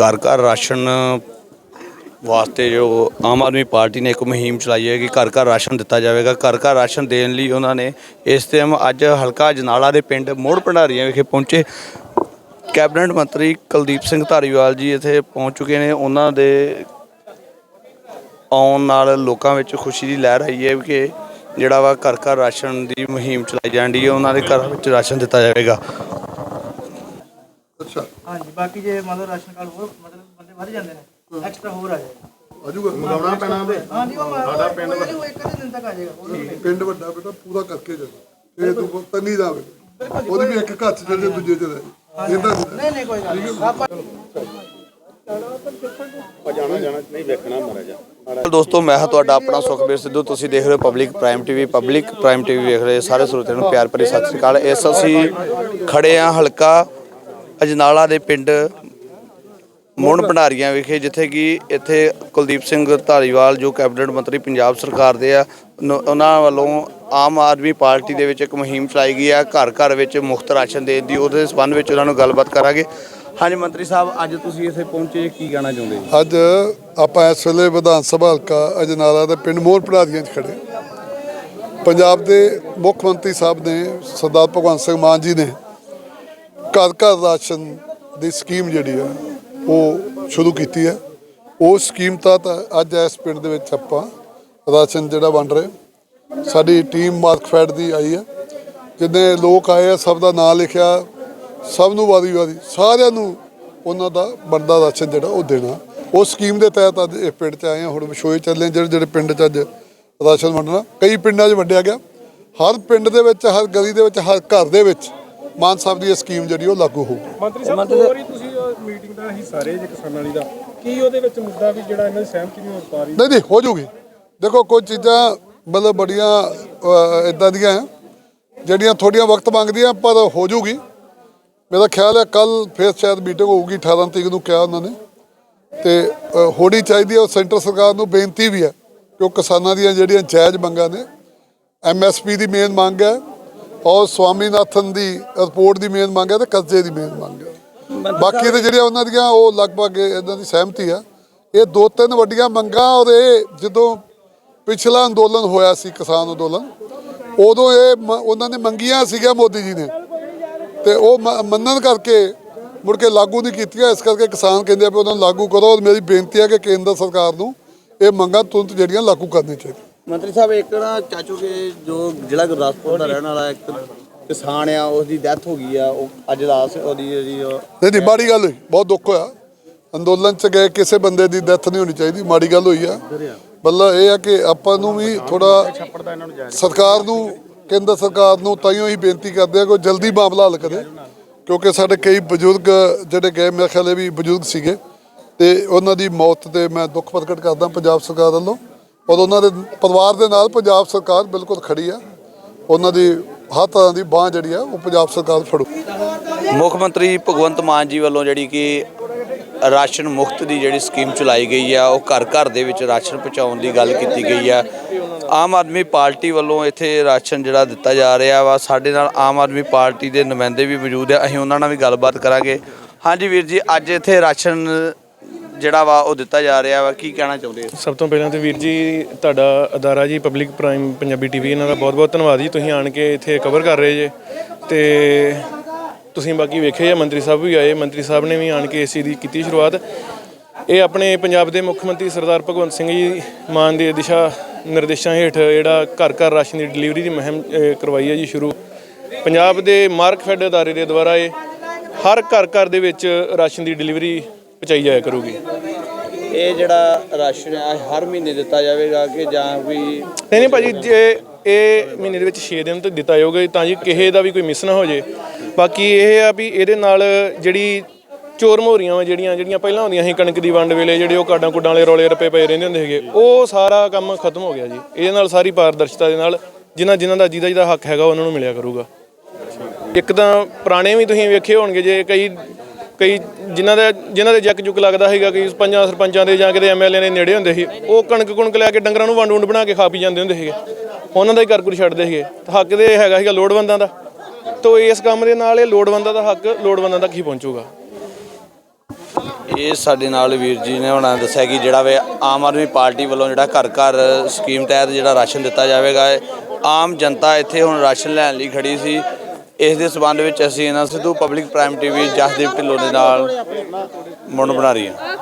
ਘਰ ਘਰ ਰਾਸ਼ਨ ਵਾਸਤੇ ਜੋ ਆਮ ਆਦਮੀ ਪਾਰਟੀ ਨੇ ਇੱਕ ਮੁਹਿੰਮ ਚਲਾਈ ਹੈ ਕਿ ਘਰ ਘਰ ਰਾਸ਼ਨ ਦਿੱਤਾ ਜਾਵੇਗਾ। ਘਰ ਘਰ ਰਾਸ਼ਨ ਦੇਣ ਲਈ ਉਹਨਾਂ ਨੇ ਇਸ ਟਾਈਮ ਅੱਜ ਹਲਕਾ ਜਨਾਲਾ ਦੇ ਪਿੰਡ ਮੋੜ ਭੰਡਾਰੀਆਂ ਵਿਖੇ ਪਹੁੰਚੇ। ਕੈਬਨਿਟ ਮੰਤਰੀ ਕੁਲਦੀਪ ਸਿੰਘ ਧਾਰੀਵਾਲ ਜੀ ਇੱਥੇ ਪਹੁੰਚ ਚੁੱਕੇ ਨੇ। ਉਹਨਾਂ ਦੇ ਆਉਣ ਨਾਲ ਲੋਕਾਂ ਵਿੱਚ ਖੁਸ਼ੀ ਦੀ ਲਹਿਰ ਆਈ ਹੈ ਕਿ ਜਿਹੜਾ ਵਾ ਘਰ ਘਰ ਰਾਸ਼ਨ ਦੀ ਮੁਹਿੰਮ ਚਲਾਈ ਜਾਂਦੀ ਹੈ, ਉਹਨਾਂ ਦੇ ਘਰ ਵਿੱਚ ਰਾਸ਼ਨ ਦਿੱਤਾ ਜਾਵੇਗਾ। ਅੱਛਾ। ਹਾਂਜੀ ਬਾਕੀ ਜੇ ਮੰਨ ਲਓ ਰਾਸ਼ਨ ਕਾਰਡ ਹੋਰ ਮਤਲਬ ਬੰਦੇ ਵੱਧ ਜਾਂਦੇ ਨੇ ਐਕਸਟਰਾ ਹੋਰ ਆ ਜਾਏਗਾ ਅਜੂਗਾ ਮੰਗਾਉਣਾ ਪੈਣਾ ਤੇ ਹਾਂਜੀ ਉਹ ਸਾਡਾ ਪਿੰਡ ਉਹ ਇੱਕ ਅੱਧੇ ਦਿਨ ਤੱਕ ਆ ਜਾਏਗਾ ਉਹ ਨਹੀਂ। ਪਿੰਡ ਵੱਡਾ ਬੇਟਾ ਪੂਰਾ ਕਰਕੇ ਜਾਣਾ ਇਹ ਤੂੰ ਤੰਨੀ ਜਾਵੇ ਉਹਦੀ ਵੀ ਇੱਕ ਘੱਟ ਚੱਲੇ ਦੂਜੇ ਚ ਰਹੇ ਇਦਾਂ ਨਹੀਂ ਨਹੀਂ ਕੋਈ ਗੱਲ ਨਹੀਂ। ਆਪਾਂ ਦੋਸਤੋ ਮੈਂ ਹਾਂ ਤੁਹਾਡਾ ਆਪਣਾ ਸੁਖਬੀਰ ਸਿੱਧੂ। ਤੁਸੀਂ ਦੇਖ ਰਹੇ ਹੋ public prime TV public prime TV ਵੇਖ ਰਹੇ ਸਾਰੇ ਸਰੋਤਿਆਂ ਨੂੰ ਪਿਆਰ ਭਰੀ ਸਤਿ ਸ੍ਰੀ ਅਕਾਲ। ਇਸ ਅਸੀਂ ਖੜੇ ਆ ਹਲਕਾ ਅਜਨਾਲਾ ਦੇ ਪਿੰਡ ਮੋਹਣ ਭੰਡਾਰੀਆਂ ਵਿਖੇ, ਜਿੱਥੇ ਕਿ ਇੱਥੇ ਕੁਲਦੀਪ ਸਿੰਘ ਧਾਰੀਵਾਲ ਜੋ ਕੈਬਨਿਟ ਮੰਤਰੀ ਪੰਜਾਬ ਸਰਕਾਰ ਦੇ ਆ ਉਹਨਾਂ ਵੱਲੋਂ ਆਮ ਆਦਮੀ ਪਾਰਟੀ ਦੇ ਵਿੱਚ ਇੱਕ ਮੁਹਿੰਮ ਚਲਾਈ ਗਈ ਆ, ਘਰ ਘਰ ਵਿੱਚ ਮੁਫਤ ਰਾਸ਼ਨ ਦੇਣ ਦੀ, ਉਹਦੇ ਸੰਬੰਧ ਵਿੱਚ ਉਹਨਾਂ ਨੂੰ ਗੱਲਬਾਤ ਕਰਾਂਗੇ। ਹਾਂਜੀ ਮੰਤਰੀ ਸਾਹਿਬ, ਅੱਜ ਤੁਸੀਂ ਇੱਥੇ ਪਹੁੰਚੇ, ਕੀ ਕਹਿਣਾ ਚਾਹੁੰਦੇ ਜੀ? ਅੱਜ ਆਪਾਂ ਇਸ ਵੇਲੇ ਵਿਧਾਨ ਸਭਾ ਹਲਕਾ ਅਜਨਾਲਾ ਦੇ ਪਿੰਡ ਮੋਹਰ ਭੰਡਾਰੀਆਂ 'ਚ ਖੜੇ ਪੰਜਾਬ ਦੇ ਮੁੱਖ ਮੰਤਰੀ ਸਾਹਿਬ ਨੇ ਸਰਦਾਰ ਭਗਵੰਤ ਸਿੰਘ ਮਾਨ ਜੀ ਨੇ ਘਰ ਘਰ ਰਾਸ਼ਨ ਦੀ ਸਕੀਮ ਜਿਹੜੀ ਆ ਉਹ ਸ਼ੁਰੂ ਕੀਤੀ ਹੈ। ਉਸ ਸਕੀਮ ਤਹਿਤ ਅੱਜ ਇਸ ਪਿੰਡ ਦੇ ਵਿੱਚ ਆਪਾਂ ਰਾਸ਼ਨ ਜਿਹੜਾ ਵੰਡ ਰਹੇ। ਸਾਡੀ ਟੀਮ ਮਾਰਕਫੈਡ ਦੀ ਆਈ ਹੈ। ਜਿੰਨੇ ਲੋਕ ਆਏ ਆ, ਸਭ ਦਾ ਨਾਮ ਲਿਖਿਆ, ਸਭ ਨੂੰ ਵਾਰੀ ਵਾਰੀ ਸਾਰਿਆਂ ਨੂੰ ਉਹਨਾਂ ਦਾ ਬਣਦਾ ਰਾਸ਼ਨ ਜਿਹੜਾ ਉਹ ਦੇਣਾ। ਉਸ ਸਕੀਮ ਦੇ ਤਹਿਤ ਅੱਜ ਇਹ ਪਿੰਡ 'ਚ ਆਏ ਆ। ਹੁਣ ਵਿਸ਼ੋਏ ਚੱਲੇ ਜਿਹੜੇ ਜਿਹੜੇ ਪਿੰਡ 'ਚ ਅੱਜ ਰਾਸ਼ਨ ਵੰਡਣਾ। ਕਈ ਪਿੰਡਾਂ 'ਚ ਵੰਡਿਆ ਗਿਆ। ਹਰ ਪਿੰਡ ਦੇ ਵਿੱਚ, ਹਰ ਗਲੀ ਦੇ ਵਿੱਚ, ਹਰ ਘਰ ਦੇ ਵਿੱਚ ਮਾਨ ਸਾਹਿਬ ਦੀ ਇਹ ਸਕੀਮ ਜਿਹੜੀ ਉਹ ਲਾਗੂ ਹੋਊਗੀ ਮੰਤਰੀ ਸਾਹਿਬ ਦੋ ਵਾਰੀ ਤੁਸੀਂ ਮੀਟਿੰਗ ਦਾ ਹਿੱਸਾ ਰਹੇ ਜੇ ਕਿਸਾਨਾਂ ਵਾਲੀ ਦਾ। ਕੀ ਉਹਦੇ ਵਿੱਚ ਮੁੱਦਾ ਵੀ ਜਿਹੜਾ ਇਹਨਾਂ ਦੀ ਸਹਿਮਤੀ ਨਹੀਂ ਹੋ ਪਾ ਰਹੀ? ਨਹੀਂ ਨਹੀਂ ਹੋ ਜੂਗੀ। ਦੇਖੋ ਕੁਝ ਚੀਜ਼ਾਂ ਮਤਲਬ ਬੜੀਆਂ ਇਦਾਂ ਦੀਆਂ ਹੈ ਜਿਹੜੀਆਂ ਥੋੜੀਆਂ ਵਕਤ ਮੰਗਦੀਆਂ ਪਰ ਹੋ ਜੂਗੀ। ਮੇਰਾ ਖਿਆਲ ਹੈ ਕੱਲ ਫਿਰ ਸ਼ਾਇਦ ਮੀਟਿੰਗ ਹੋਊਗੀ 18 ਤਰੀਕ ਨੂੰ ਕਿਹਾ ਉਹਨਾਂ ਨੇ। ਤੇ ਹੋਣੀ ਚਾਹੀਦੀ ਹੈ ਉਹ ਸੈਂਟਰ ਸਰਕਾਰ ਨੂੰ ਬੇਨਤੀ ਵੀ ਹੈ ਕਿ ਉਹ ਕਿਸਾਨਾਂ ਦੀਆਂ ਜਿਹੜੀਆਂ ਜਾਇਜ਼ ਮੰਗਾਂ ਨੇ ਐਮਐਸਪੀ ਦੀ ਮੇਨ ਮੰਗ ਹੈ ਔਰ ਸਵਾਮੀਨਾਥਨ ਦੀ ਰਿਪੋਰਟ ਦੀ ਮੇਨ ਮੰਗ ਹੈ ਤੇ ਕਰਜ਼ੇ ਦੀ ਮੇਨ ਮੰਗ ਹੈ। ਬਾਕੀ ਤੇ ਜਿਹੜੀਆਂ ਉਹਨਾਂ ਦੀਆਂ ਉਹ ਲਗਭਗ ਇਹਨਾਂ ਦੀ ਸਹਿਮਤੀ ਆ ਇਹ ਦੋ ਤਿੰਨ ਵੱਡੀਆਂ ਮੰਗਾਂ ਔਰ ਇਹ ਜਦੋਂ ਪਿਛਲਾ ਅੰਦੋਲਨ ਹੋਇਆ ਸੀ ਕਿਸਾਨ ਅੰਦੋਲਨ, ਉਦੋਂ ਇਹ ਮ- ਉਹਨਾਂ ਨੇ ਮੰਗੀਆਂ ਸੀਗੀਆਂ ਮੋਦੀ ਜੀ ਨੇ। ਤੇ ਉਹ ਮੰਨਣ ਕਰਕੇ ਮੁੜ ਕੇ ਲਾਗੂ ਨਹੀਂ ਕੀਤੀਆਂ। ਇਸ ਕਰਕੇ ਕਿਸਾਨ ਕਹਿੰਦੇ ਆ ਵੀ ਉਹਨਾਂ ਨੂੰ ਲਾਗੂ ਕਰੋ। ਔਰ ਮੇਰੀ ਬੇਨਤੀ ਹੈ ਕਿ ਕੇਂਦਰ ਸਰਕਾਰ ਨੂੰ ਇਹ ਮੰਗਾਂ ਤੁਰੰਤ ਜਿਹੜੀਆਂ ਲਾਗੂ ਕਰਨੀਆਂ ਚਾਹੀਦੀਆਂ। ਮੰਤਰੀ ਸਾਹਿਬ, ਇੱਕ ਨਾ ਚਾਚੂ ਕੇ ਜੋ ਜ਼ਿਲ੍ਹਾ ਗੁਰਦਾਸਪੁਰ ਦਾ ਰਹਿਣ ਵਾਲਾ ਇੱਕ ਕਿਸਾਨ ਆ ਉਸ ਦੀ ਡੈਥ ਹੋ ਗਈ ਆ, ਉਹ ਅੱਜ ਲਾਸ ਉਹਦੀ ਜਿਹੜੀ ਨਹੀਂ ਨਹੀਂ, ਮਾੜੀ ਗੱਲ ਹੋਈ, ਬਹੁਤ ਦੁੱਖ ਹੋਇਆ। ਅੰਦੋਲਨ ਚ ਗਏ, ਕਿਸੇ ਬੰਦੇ ਦੀ ਡੈਥ ਨਹੀਂ ਹੋਣੀ ਚਾਹੀਦੀ, ਮਾੜੀ ਗੱਲ ਹੋਈ ਆ। ਬੱਲਾ ਇਹ ਆ ਕਿ ਆਪਾਂ ਨੂੰ ਵੀ ਥੋੜਾ ਸਰਕਾਰ ਨੂੰ, ਕੇਂਦਰ ਸਰਕਾਰ ਨੂੰ ਤਾਈਓ ਹੀ ਬੇਨਤੀ ਕਰਦੇ ਆ ਕਿ ਉਹ ਜਲਦੀ ਮਾਮਲਾ ਹੱਲ ਕਰੇ, ਕਿਉਂਕਿ ਸਾਡੇ ਕਈ ਬਜ਼ੁਰਗ ਜਿਹੜੇ ਗਏ, ਮੇਰੇ ਖਿਆਲ ਵੀ ਬਜ਼ੁਰਗ ਸੀਗੇ, ਤੇ ਉਹਨਾਂ ਦੀ ਮੌਤ ਤੇ ਮੈਂ ਦੁੱਖ ਪ੍ਰਗਟ ਕਰਦਾ ਪੰਜਾਬ ਸਰਕਾਰ ਵੱਲੋਂ। ਔਰ ਉਹਨਾਂ ਦੇ ਪਰਿਵਾਰ ਦੇ ਨਾਲ ਪੰਜਾਬ ਸਰਕਾਰ ਬਿਲਕੁਲ ਖੜੀ ਆ। ਉਹਨਾਂ ਦੀ ਹਰ ਤਰ੍ਹਾਂ ਦੀ ਬਾਹ ਜਿਹੜੀ ਆ, ਉਹ ਪੰਜਾਬ ਸਰਕਾਰ ਫੜੂ। ਮੁੱਖ ਮੰਤਰੀ ਭਗਵੰਤ ਮਾਨ ਜੀ ਵੱਲੋਂ ਜਿਹੜੀ ਕਿ ਰਾਸ਼ਨ ਮੁਕਤ ਦੀ ਜਿਹੜੀ ਸਕੀਮ ਚਲਾਈ ਗਈ ਆ, ਉਹ ਘਰ ਘਰ ਦੇ ਵਿੱਚ ਰਾਸ਼ਨ ਪਹੁੰਚਾਉਣ ਦੀ ਗੱਲ ਕੀਤੀ ਗਈ ਆ। ਆਮ ਆਦਮੀ ਪਾਰਟੀ ਵੱਲੋਂ ਇੱਥੇ ਰਾਸ਼ਨ ਜਿਹੜਾ ਦਿੱਤਾ ਜਾ ਰਿਹਾ ਵਾ, ਸਾਡੇ ਨਾਲ ਆਮ ਆਦਮੀ ਪਾਰਟੀ ਦੇ ਨੁਮਾਇੰਦੇ ਵੀ ਮੌਜੂਦ ਆ, ਅਸੀਂ ਉਹਨਾਂ ਨਾਲ ਵੀ ਗੱਲਬਾਤ ਕਰਾਂਗੇ। ਹਾਂਜੀ ਵੀਰ ਜੀ, ਅੱਜ ਇੱਥੇ ਰਾਸ਼ਨ ਜਿਹੜਾ ਵਾ ਉਹ ਦਿੱਤਾ ਜਾ ਰਿਹਾ ਵਾ, ਕੀ ਕਹਿਣਾ ਚਾਹੁੰਦੇ ਹੋ? ਸਭ ਤੋਂ ਪਹਿਲਾਂ ਤੇ ਵੀਰ ਜੀ, ਤੁਹਾਡਾ ਅਦਾਰਾ ਜੀ ਪਬਲਿਕ ਪ੍ਰਾਈਮ ਪੰਜਾਬੀ ਟੀਵੀ ਇਹਨਾਂ ਦਾ ਬਹੁਤ-ਬਹੁਤ ਧੰਨਵਾਦ ਜੀ, ਤੁਸੀਂ ਆਣ ਕੇ ਇੱਥੇ ਕਵਰ ਕਰ ਰਹੇ ਜੇ। ਤੇ ਤੁਸੀਂ ਬਾਕੀ ਵੇਖਿਆ ਆ ਮੰਤਰੀ ਸਾਹਿਬ ਵੀ ਆਏ, ਮੰਤਰੀ ਸਾਹਿਬ ਨੇ ਵੀ ਆਣ ਕੇ ਇਸ ਚੀਜ਼ ਦੀ ਕੀਤੀ ਸ਼ੁਰੂਆਤ। ਇਹ ਆਪਣੇ ਪੰਜਾਬ ਦੇ ਮੁੱਖ ਮੰਤਰੀ ਸਰਦਾਰ ਭਗਵੰਤ ਸਿੰਘ ਜੀ ਮਾਨ ਦੇ ਦਿਸ਼ਾ ਨਿਰਦੇਸ਼ਾਂ ਹੇਠ ਜਿਹੜਾ ਘਰ ਘਰ ਰਾਸ਼ਨ ਦੀ ਡਿਲੀਵਰੀ ਦੀ ਮੁਹਿੰਮ ਕਰਵਾਈ ਹੈ ਜੀ ਸ਼ੁਰੂ। ਪੰਜਾਬ ਦੇ ਮਾਰਕਫੈਡ ਅਦਾਰੇ ਦੇ ਦੁਆਰਾ ਇਹ ਹਰ ਘਰ ਘਰ ਦੇ ਵਿੱਚ ਰਾਸ਼ਨ ਦੀ ਡਿਲੀਵਰੀ ਪਹੁੰਚਾਈ ਜਾਇਆ ਕਰੂਗੀ? ਇਹ ਜਿਹੜਾ ਰਾਸ਼ਨ ਆ ਹਰ ਮਹੀਨੇ ਦਿੱਤਾ ਜਾਵੇਗਾ ਕਿ ਜਾਂ ਵੀ ਨਹੀਂ ਨਹੀਂ ਭਾਜੀ ਜੇ ਇਹ ਮਹੀਨੇ ਦੇ ਵਿੱਚ 6 ਦਿਨ ਤੋਂ ਦਿੱਤਾ ਜਾਊਗਾ ਤਾਂ ਜੀ ਕਿਸੇ ਦਾ ਵੀ ਕੋਈ ਮਿਸ ਨਾ ਹੋ ਜੇ। ਬਾਕੀ ਇਹ ਆ ਵੀ ਇਹਦੇ ਨਾਲ ਜਿਹੜੀ ਚੋਰ ਮੋਰੀਆਂ ਜਿਹੜੀਆਂ ਜਿਹੜੀਆਂ ਪਹਿਲਾਂ ਹੁੰਦੀਆਂ ਸੀ ਕਣਕ ਦੀ ਵੰਡ ਵੇਲੇ ਜਿਹੜੇ ਉਹ ਕਾਡਾਂ ਕੁੱਡਾਂ ਵਾਲੇ ਰੋਲੇ ਰੱਪੇ ਪਏ ਰਹਿੰਦੇ ਹੁੰਦੇ ਸੀਗੇ ਉਹ ਸਾਰਾ ਕੰਮ ਖਤਮ ਹੋ ਗਿਆ ਜੀ। ਇਹਦੇ ਨਾਲ ਸਾਰੀ ਪਾਰਦਰਸ਼ਤਾ ਦੇ ਨਾਲ ਜਿਨ੍ਹਾਂ ਜਿਨ੍ਹਾਂ ਦਾ ਜਿਹਦਾ ਜਿਹਦਾ ਹੱਕ ਹੈਗਾ ਉਹਨਾਂ ਨੂੰ ਮਿਲਿਆ ਕਰੂਗਾ। ਇੱਕ ਤਾਂ ਪੁਰਾਣੇ ਵੀ ਤੁਸੀਂ ਵੇਖੇ ਹੋਣਗੇ ਜੇ ਕਈ ਕਈ ਜਿਨ੍ਹਾਂ ਦੇ ਜਿਨ੍ਹਾਂ ਦੇ ਜੱਕ ਜੁਕ ਲੱਗਦਾ ਸੀਗਾ ਕਿ ਪੰਜਾਂ ਸਰਪੰਚਾਂ ਦੇ ਜਾਂ ਕਿਤੇ ਐਮਐਲਏ ਦੇ ਨੇੜੇ ਹੁੰਦੇ ਸੀ, ਉਹ ਕਣਕ ਕੁਣਕ ਲੈ ਕੇ ਡੰਗਰਾਂ ਨੂੰ ਵੰਡ ਵੰਡ ਬਣਾ ਕੇ ਖਾ ਪੀ ਜਾਂਦੇ ਹੁੰਦੇ ਸੀਗੇ। ਉਹਨਾਂ ਦਾ ਹੀ ਘਰ ਘੁਰ ਛੱਡਦੇ ਸੀਗੇ। ਹੱਕ ਦੇ ਹੈਗਾ ਸੀਗਾ ਲੋੜਵੰਦਾਂ ਦਾ। ਤੋ ਇਸ ਕੰਮ ਦੇ ਨਾਲ ਇਹ ਲੋੜਵੰਦਾਂ ਦਾ ਹੱਕ, ਲੋੜਵੰਦਾਂ ਤੱਕ ਹੀ ਪਹੁੰਚੂਗਾ। ਇਹ ਸਾਡੇ ਨਾਲ ਵੀਰ ਜੀ ਨੇ ਉਹਨਾਂ ਨੇ ਦੱਸਿਆ ਕਿ ਜਿਹੜਾ ਵੇ ਆਮ ਆਦਮੀ ਪਾਰਟੀ ਵੱਲੋਂ ਜਿਹੜਾ ਘਰ ਘਰ ਸਕੀਮ ਤਹਿਤ ਜਿਹੜਾ ਰਾਸ਼ਨ ਦਿੱਤਾ ਜਾਵੇਗਾ ਆਮ ਜਨਤਾ ਇੱਥੇ ਹੁਣ ਰਾਸ਼ਨ ਲੈਣ ਲਈ ਖੜੀ ਸੀ। ਇਸ ਦੇ ਸਬੰਧ ਵਿੱਚ ਅਸੀਂ ਇਹਨਾਂ Sidhu public prime TV Jasdeep Dhillon ਦੇ ਨਾਲ ਮੁੰਡ ਬਣਾ ਰਹੀ ਹਾਂ।